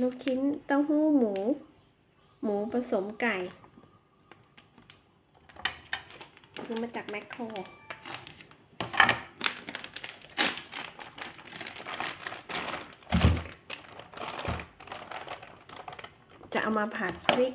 ลูกชิ้นเต้าหู้หมู หมูผสมไก่ซื้อมาจากแมคโครจะเอามาผัดพริก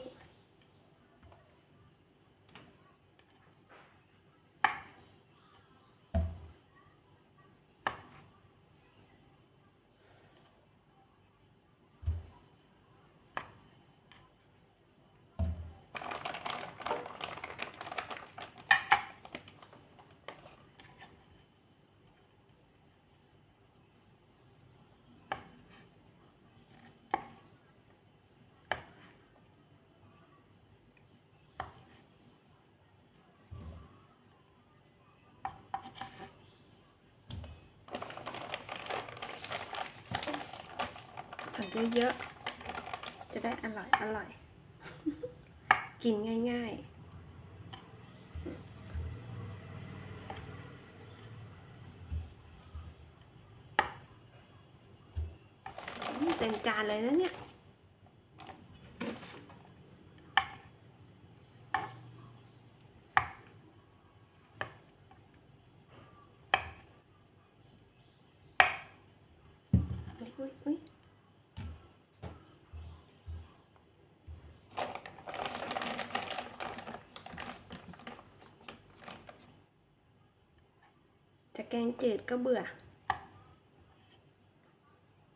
เยอะๆ จะได้อร่อยอร่อย กินง่ายๆ เต็มจานเลยนะเนี่ย อุ๊ยอุ๊ยอุ๊ย จะ แกงจืดก็เบื่อ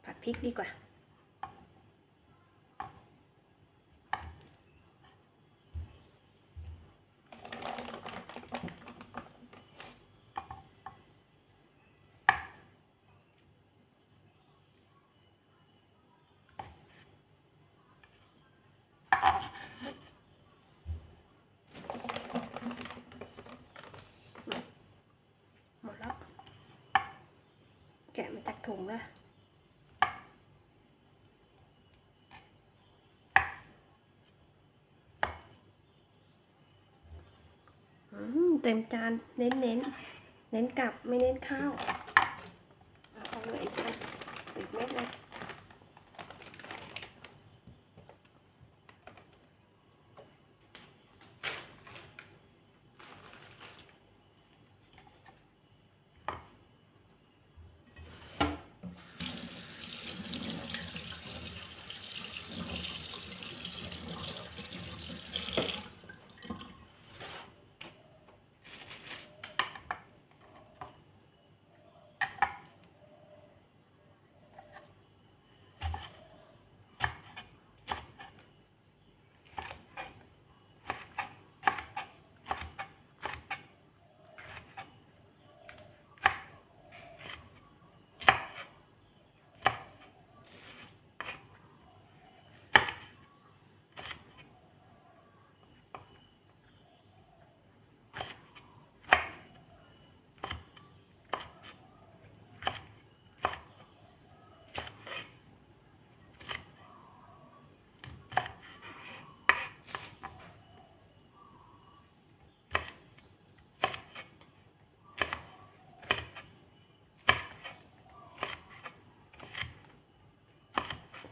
ผัดพริกดีกว่าะมาจากถุงเลยอืมเต็มจานเน้นเน้นเน้นกลับไม่เน้นข้าว เอาเลยออีกอันอีกเม็ดเลย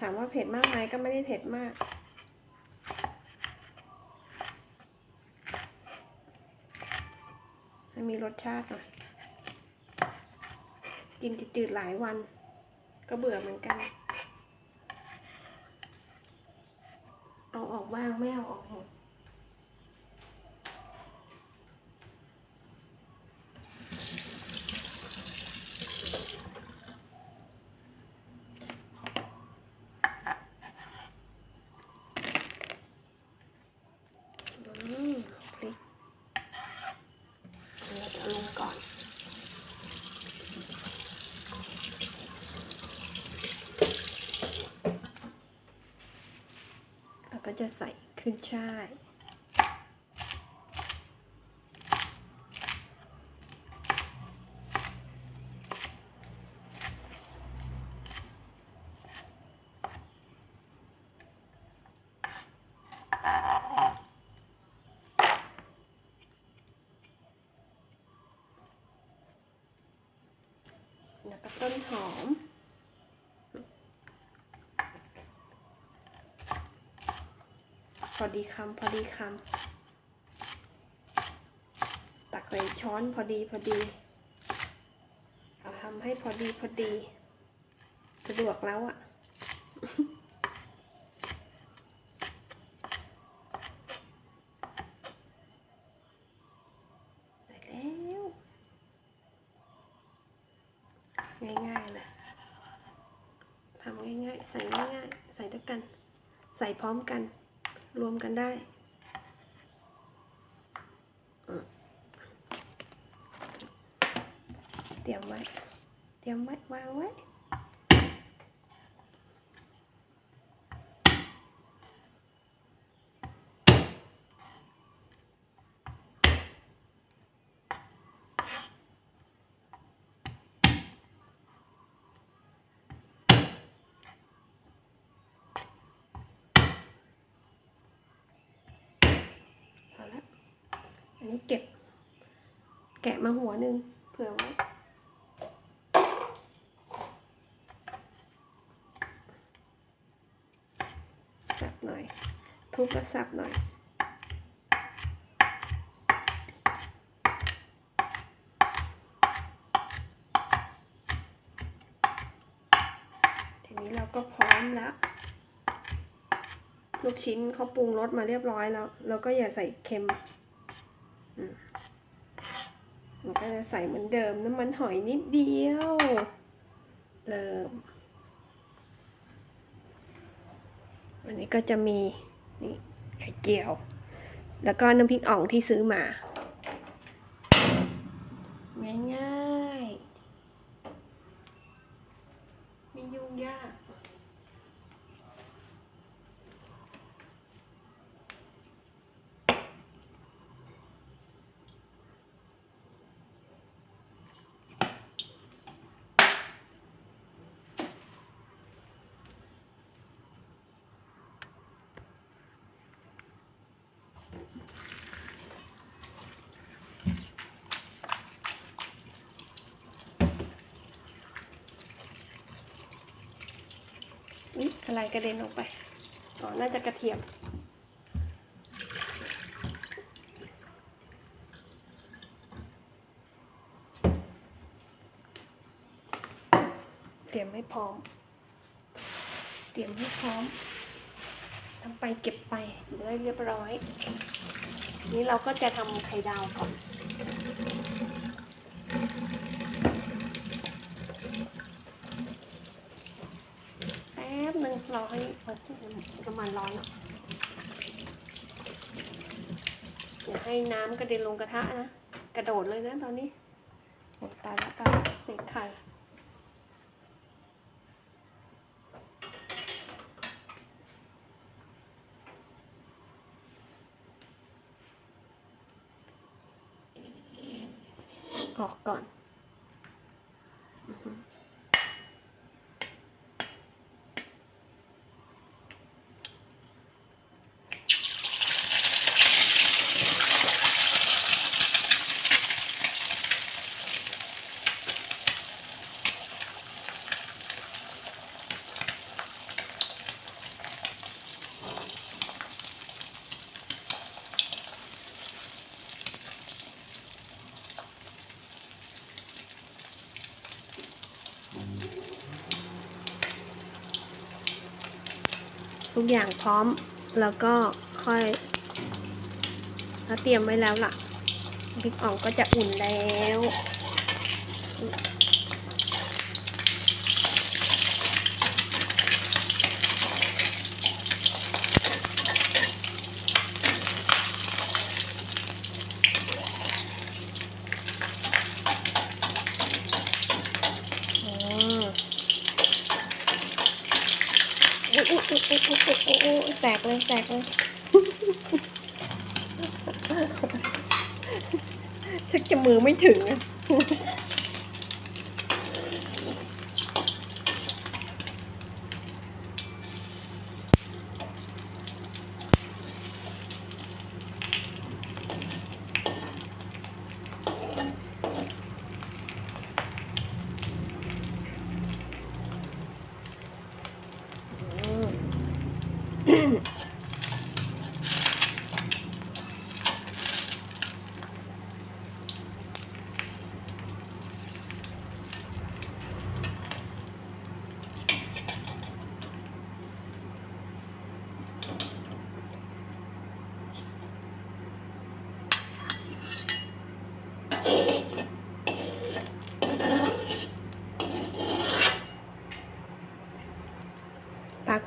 ถามว่าเผ็ดมากไหมก็ไม่ได้เผ็ดมาก ให้มีรสชาติหน่อย กินจืดๆหลายวัน ก็เบื่อเหมือนกัน เอาออกบ้างไม่เอาออกหมด อืมพริกเราจะเอาลงก่อน แล้ว ก็จะใส่ขึ้นช่าย แล้วก็ต้นหอม อดีคำพอดีคำตักใส่ช้อนพอดีพอดีเอาทำให้พอดีพอดีสะดวกแล้วอะ่ะแล้วง่ายๆเลยทำง่ายๆ ใส่ง่ายๆ ใส่ด้วยกัน ใส่พร้อมกัน รวมกันได้เตรียมไว้ เตรียมไว้วางไว้ นี้เก็บ แกะมาหัวหนึ่งเผื่อไว้สับหน่อย ทุบแล้วสับหน่อยทีนี้เราก็พร้อมแล้วลูกชิ้นเขาปรุงรสมาเรียบร้อยแล้ว เราก็อย่าใส่เค็มอืม ก็จะใส่เหมือนเดิมน้ำมันหอยนิดเดียว เริ่ม อันนี้ก็จะมีนี่ไข่เจียว แล้วก็น้ำพริกอ่องที่ซื้อมา ง่ายๆ ไม่ยุ่งยาก อุ๊ยอะไรกระเด็นออกไป อ๋อ น่าจะกระเทียม เตรียมให้พร้อม เตรียมให้พร้อม ทำไปเก็บไปได้เรียบร้อย นี่เราก็จะทำไข่ดาวก่อน แป๊บหนึ่งรอให้น้ำมันร้อนอะอย่าให้น้ำกระเด็นลงกระทะนะ กระโดดเลยนะตอนนี้โอ้ตายแล้วตายแล้วเสกไข่ Hakan ทุกอย่างพร้อม แล้วก็ค่อยถ้าเตรียมไว้แล้วล่ะพริกอ่องก็จะอุ่นแล้ว แตกเลยแตกเลยชักจะมือไม่ถึง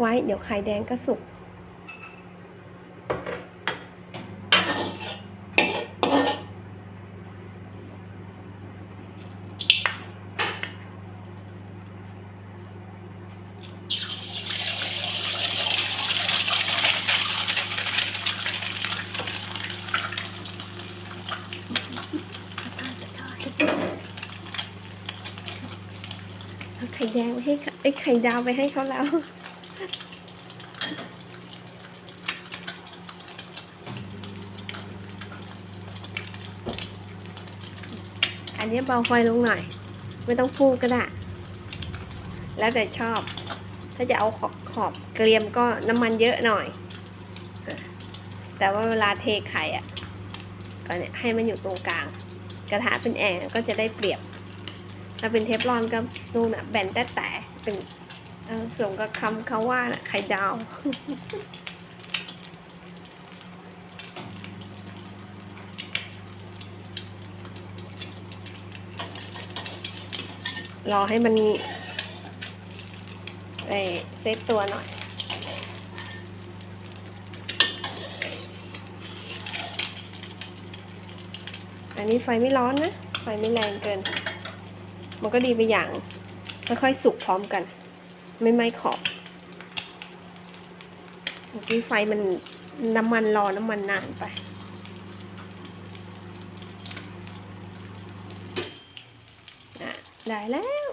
ไว้ เดี๋ยวไข่แดงก็สุก ไข่แดงไปให้เขาไอ้ไข่ดาวไปให้เขาแล้ว นี้เบาไฟลงหน่อย ไม่ต้องฟูก็ได้ แล้วแต่ชอบ ถ้าจะเอาขอบขอบเกรียมก็น้ำมันเยอะหน่อย แต่ว่าเวลาเทไข่อะก็เนี่ยให้มันอยู่ตรงกลาง กระทะเป็นแองก็จะได้เปรียบ ถ้าเป็นเทฟลอนก็นู่นอะแบนแต่แต่เป็นเออสมกับคำเขาว่าน่ะไข่ดาว รอให้มันเอ่อเซตตัวหน่อย อันนี้ไฟไม่ร้อนนะ ไฟไม่แรงเกิน มันก็ดีไปอย่างค่อยๆสุกพร้อมกัน ไม่ไหม้ขอบเมื่อกี้ไฟมันน้ำมันรอน้ำมันนานไป อะ ได้แล้ว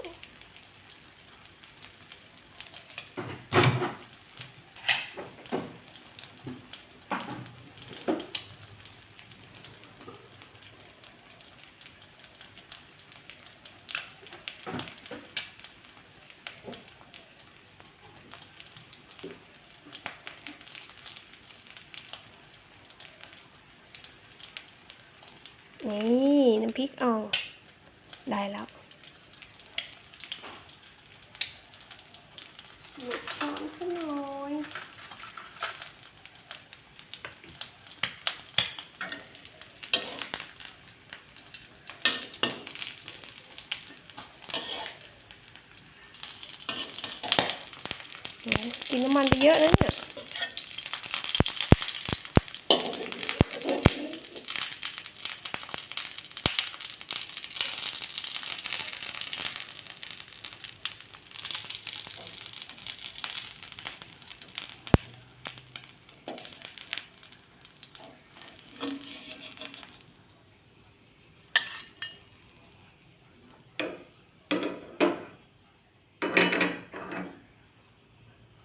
นี่ น้ำพริกอ่องได้แล้วหยุดช้อนซะหน่อยโอ้ กินน้ำมันไปเยอะนะเนี่ย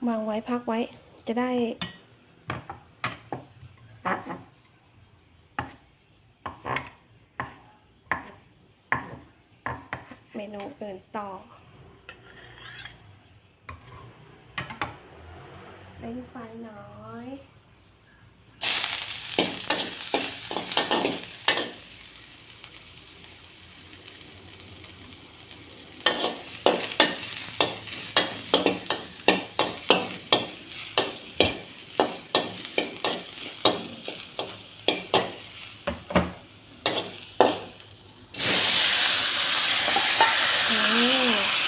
วางไว้พักไว้ จะได้ เมนูอื่นต่อเป็นไฟน้อย อืม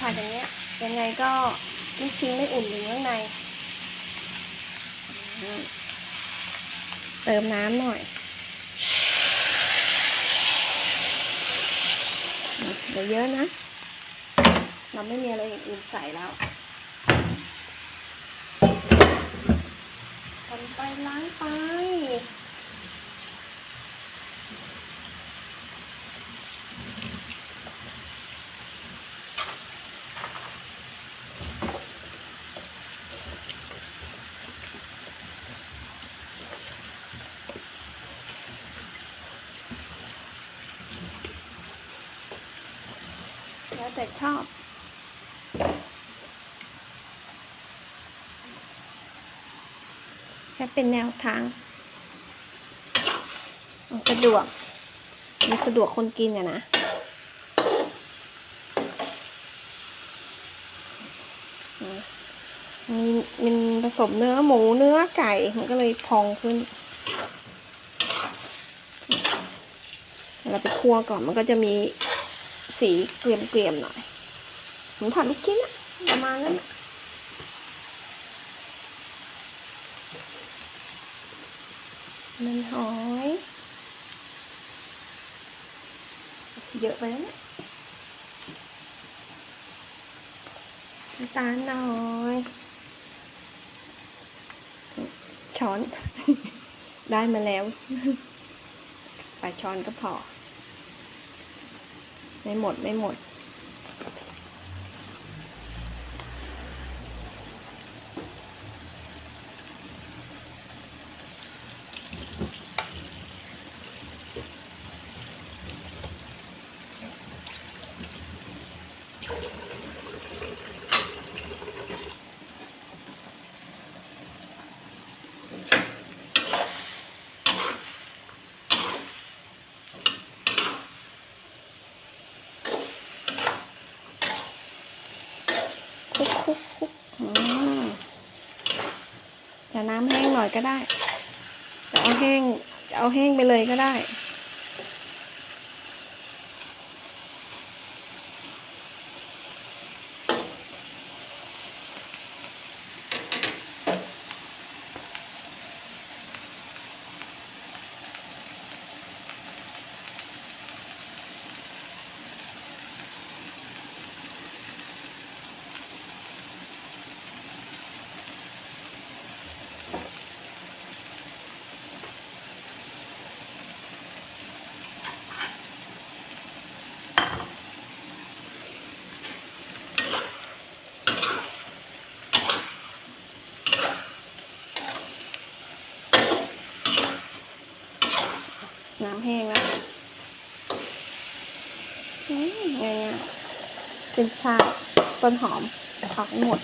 ผัดอย่างเงี้ย ยังไง ก็ลูกชิ้นไม่อุ่นอยู่ข้างใน เติมน้ำหน่อยอืมเดี๋ยวเยอะนะ เราไม่มีอะไรอย่างอื่นใส่แล้วทำไปล้างไป อ แล้วแต่ชอบแค่เป็นแนวทางสะดวกมันสะดวกคนกินอะนะมีมันผสมเนื้อหมูเนื้อไก่ มันก็เลยพองขึ้น เราไปคั่วก่อนมันก็จะมี สีเกรียมๆหน่อยเหมือนผัดลูกชิ้นอะประมาณนั้นอะมันหอย เยอะไปแล้วเนี่ยน้ำตาลหน่อย ช้อน ได้มาแล้ว ไปช้อนก็พอ ไม่หมดไม่หมด ค ลุกคลุกอืมจะน้ำแห้งหน่อยก็ได้จะเอาแห้งจะเอาแห้งไปเลยก็ได้ แห้งแล้วอืมไงอะเป็นชาต้นหอมผักหมด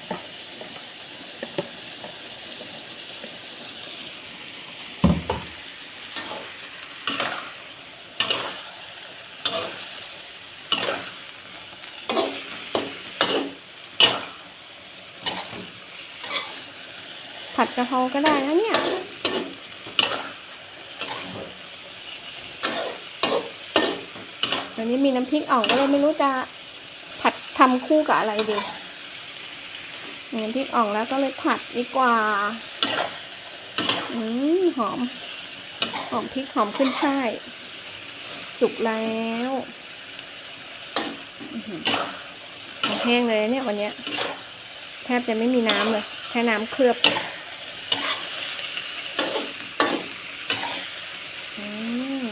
ผัดกะเพราก็ได้นะเนี่ย วันนี้มีน้ำพริกอ่องก็เลยไม่รู้จะผัดทำคู่กับอะไรดีน้ำพริกอ่องแล้วก็เลยผัดดีกว่า อืมหอม หอมพริกหอมขึ้นช่ายสุกแล้วแห้งเลยเนี่ยวันนี้แทบจะไม่มีน้ำเลย แค่น้ำเคลือบ อืม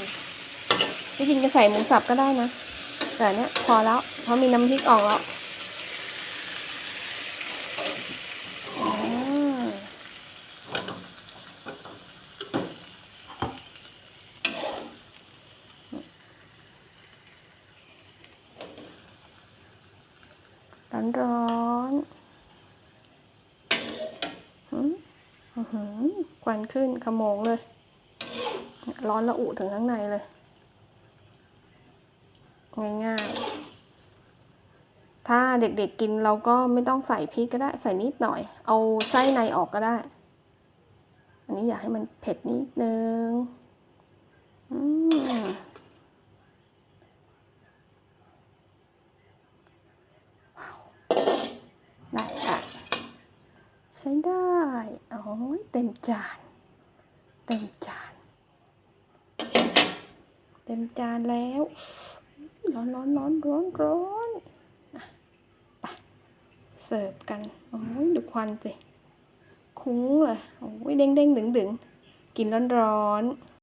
ที่จริงจะใส่หมูสับก็ได้นะ แต่เนี้ยพอแล้ว เพราะมีน้ำพริกอ่องแล้วอ่าร้อนร้อนๆหืมหือควันขึ้นขโมงเลย ร้อนระอุถึงข้างในเลย ง่ายๆ ถ้าเด็กๆกินเราก็ไม่ต้องใส่พริกก็ได้ใส่นิดหน่อย เอาไส้ในออกก็ได้ อันนี้อยากให้มันเผ็ดนิดนึงอืมได้ค่ะใช้ได้โอ้ยเต็มจาน เต็มจาน เต็มจานแล้ว ร้อนร้อนร้อนร้อนร้อนไปเสิร์ฟกัน โอ้ยดูควันสิ คุ้งเลย โอ้ยเด้งเด้งดึงดึงกินร้อนร้อน